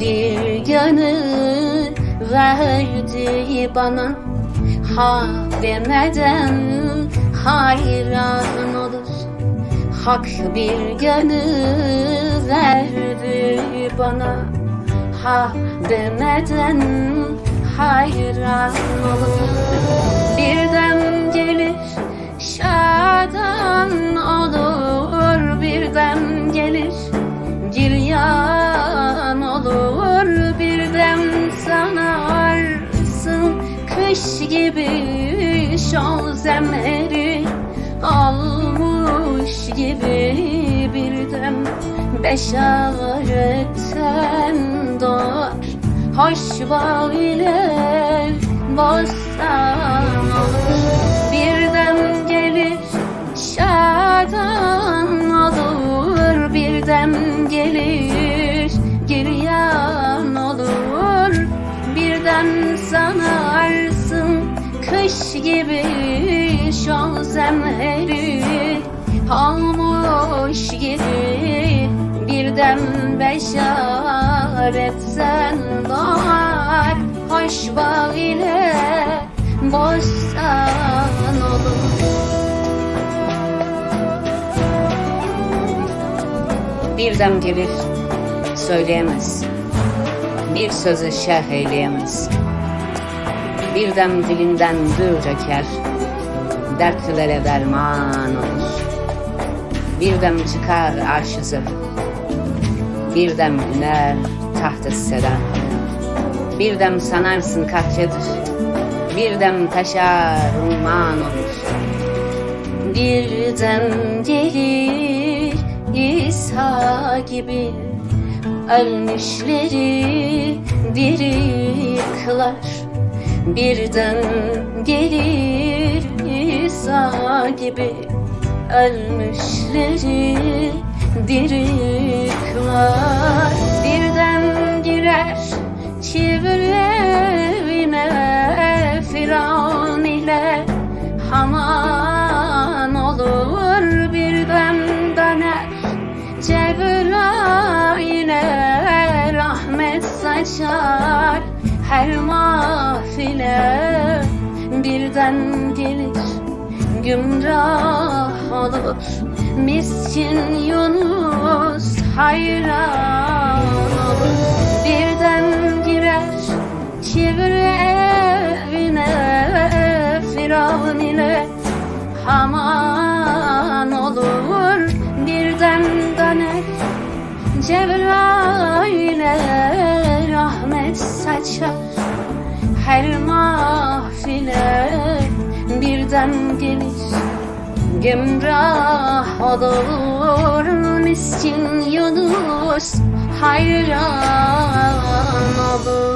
verdi bana. Ha demeden hayran olur. Hak bir gönül verdi bana. Ha demeden hayran olur. Birden gelir şadan olur Kış gibi şol zemheri almış gibi birden Beşaretten doğar hoş bağ ile bostan Birden gelir şadan olur birden gelir giryan olur. Birden sanarsın kış gibi şol zemheri olmuş gibi birden beşaretten doğar hoş bağ ile bostan olur. Birden gelir söyleyemez. Bir sözü şerh eyleyemez Birden dilinden gül döker Dertlilere derman olur. Birden çıkar arşısı Birden iner taht seda. Birden sanarsın kahçedir Birden taşar umman olur. Birden gelir İsa gibi. Ölmüşleri diri kılar Birden gelir İsa gibi Ölmüşleri diri kılar Birden girer çivir evine Firavun ile Haman olur birden döner Cebrail'e rahmet saçar. Her mahfile birden gelir Gümrah olur miskin Yunus hayran olur Birden girer çevir evine Firavun ile Haman olur. Birden döner Cebrail'e rahmet saçar Her mahfile gelir Gümrah olur miskin Yunus hayran olur